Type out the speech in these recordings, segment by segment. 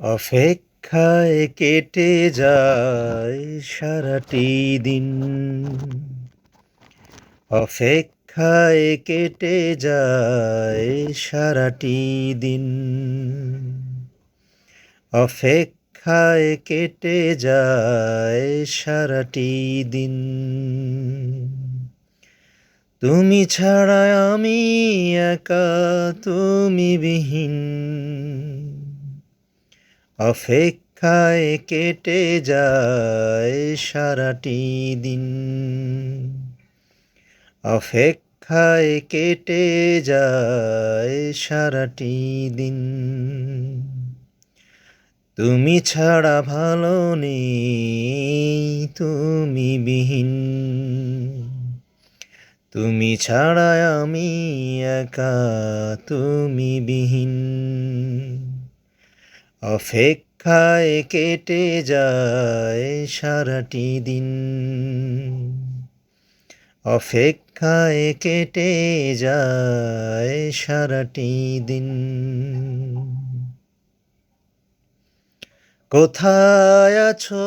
অপেক্ষায় কেটে যায় সারাটি দিন। অপেক্ষায় কেটে যায় সারাটি দিন। অপেক্ষায় কেটে যায় সারাটি দিন। তুমি ছাড়া আমি একা, তুমি বিহীন। অপেক্ষায় কেটে যায় সারাটি দিন। অপেক্ষায় কেটে যায় সারাটি দিন। তুমি ছাড়া ভালো নেই, তুমি বিহীন। তুমি ছাড়া আমি একা, তুমি বিহীন। অপেক্ষায় কেটে যায় সারাটি দিন। অপেক্ষায় কেটে যায় সারাটি দিন। কোথায় আছো?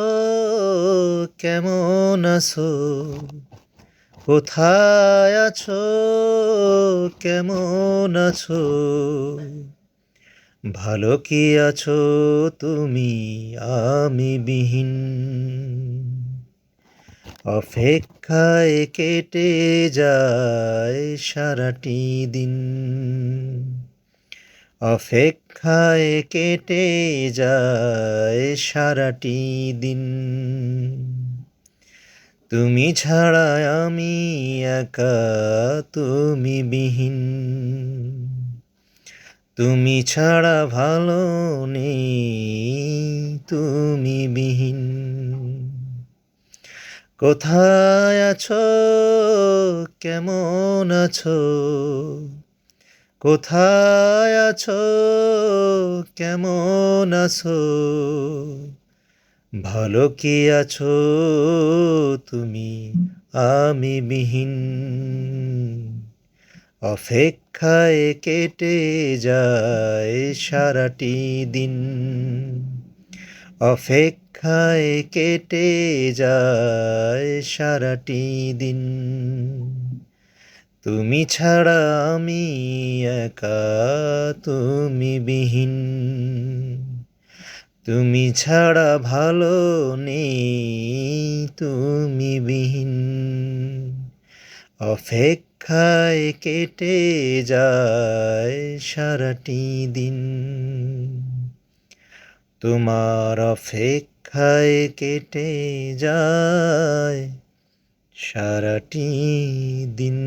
কেমন আছো? কোথায় আছো? কেমন আছো? ভালো কি আছো তুমি, আমি বিহীন? অপেক্ষায় কেটে যায় সারাটি দিন। অপেক্ষায় কেটে যায় সারাটি দিন। তুমি ছাড়া আমি একা, তুমি বিহীন। তুমি ছাড়া ভালো নেই, তুমি বিহীন। কোথায় আছো? কেমন আছো? কোথায় আছো? কেমন আছো? ভালো কি আছো? তুমি আমি বিহীন। অপেক্ষায় কেটে যায় সারাটি দিন। অপেক্ষায় কেটে যায় সারাটি দিন। তুমি ছাড়া আমি একা, তুমি বিহীন। তুমি ছাড়া ভালো নেই, তুমি বিহীন। অপেক্ষায় কেটে যায় সারাটি দিন। তোমার অপেক্ষায় কেটে যায় সারাটি দিন।